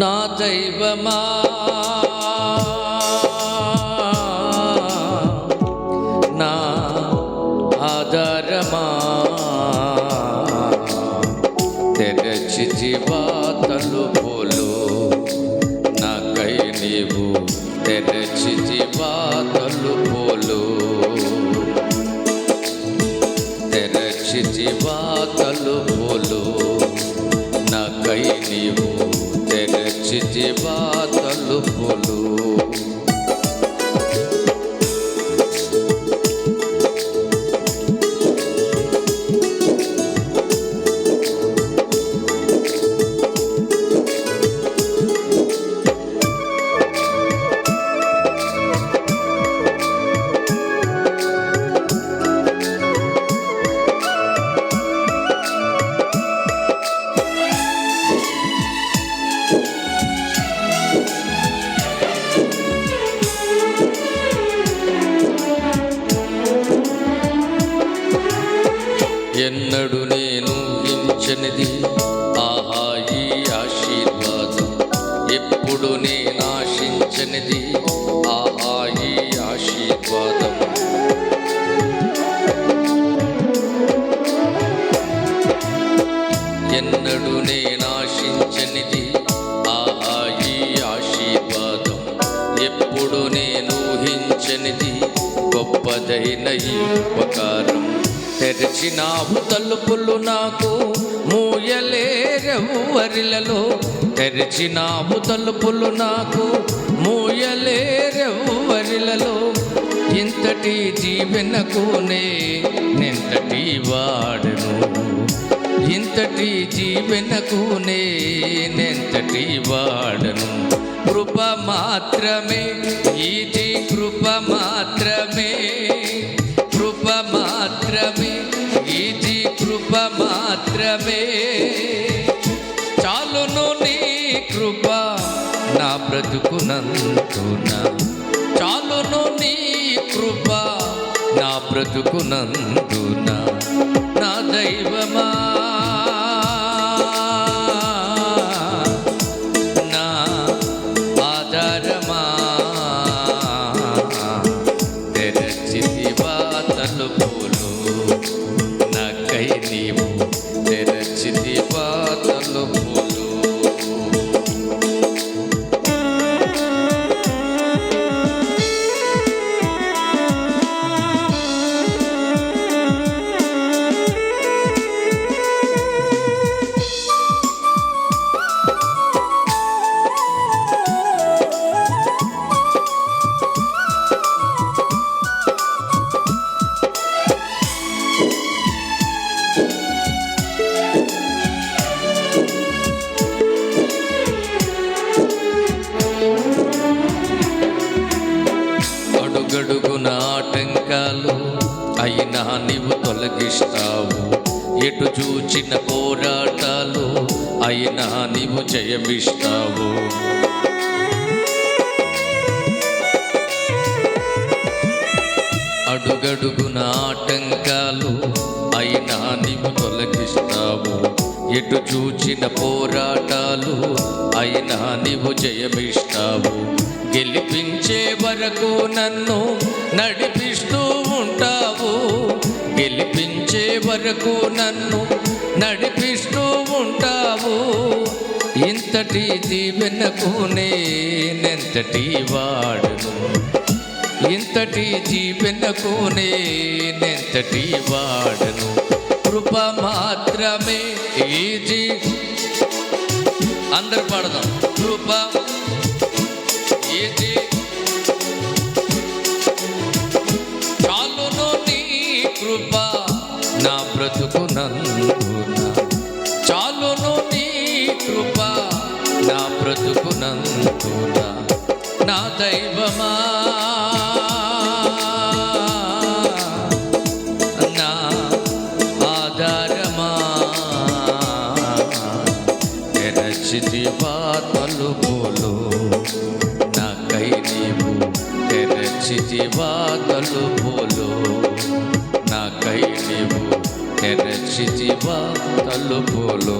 నా దైవమా? నా ఆధారమా? తెరచి జీవా తలుపులు నాకై నీవు తెరచి జీవా తలుపులు తెరచి జీవా తలుపులు నాకై నీవు తెరచి తలుపులు ఎన్నడు నేను హించనిది ఆహా ఈ ఆశీర్వాదం ఎప్పుడు నేను ఆశించనిది. ఆహా ఈ ఆశీర్వాదం. ఎన్నడు నేను ఆశించనిది. ఆహా ఈ ఆశీర్వాదం ఎప్పుడు నేను ఊహించనిది. గొప్పదైన ఈ ఉపకారం తెరిచినావు తలుపులు నాకు మూయలేరెవ్వరిలలో తెరిచినావు తలుపులు నాకు మూయలేరెవ్వరిలలో ఇంతటి జీవెనకునే నింతటి వాడను. ఇంతటి జీవెనకునే నింతటి వాడను. కృప మాత్రమే ఇది కృప మాత్రమే. కృప మాత్రమే. కృప మాత్రమే. చాలును నీ కృప నా బ్రతుకునందున. చాలును నీ కృప నా బ్రతుకునందున. నా దైవమా నాకై నీవు తెరచితివా అడుగు ఆటంకాలు అయినా నీవు తొలగిస్తావు. ఎటు చూచిన పోరాటాలు అయినా నీవు జయమిస్తావు. అడుగడుగున ఆటంకాలు అయినా నీవు తొలగిస్తావు. ఎటు చూచిన పోరాటాలు అయినా నీవు జయమిస్తావు. గెలిపించే వరకు నన్ను నడిపిస్తూ ఉంటావు. గెలిపించే వరకు నన్ను నడిపిస్తూ ఉంటావు. ఇంతటి దీవెనకు నేనెంతటి వాడును. ఇంతటి జీవెనకు నేనెంతటి వాడును. కృప మాత్రమే ఈ జీ అందరు పాడదాం. కృప ఈ జీ చాలును నీ కృప నా బ్రతుకునందున చాలును నీ కృప నా బ్రతుకునందున నా దైవమా. నా తలుపులు నీవు తెరచితివా తలుపులు నాకై నీవు తెరచితివా తలుపులు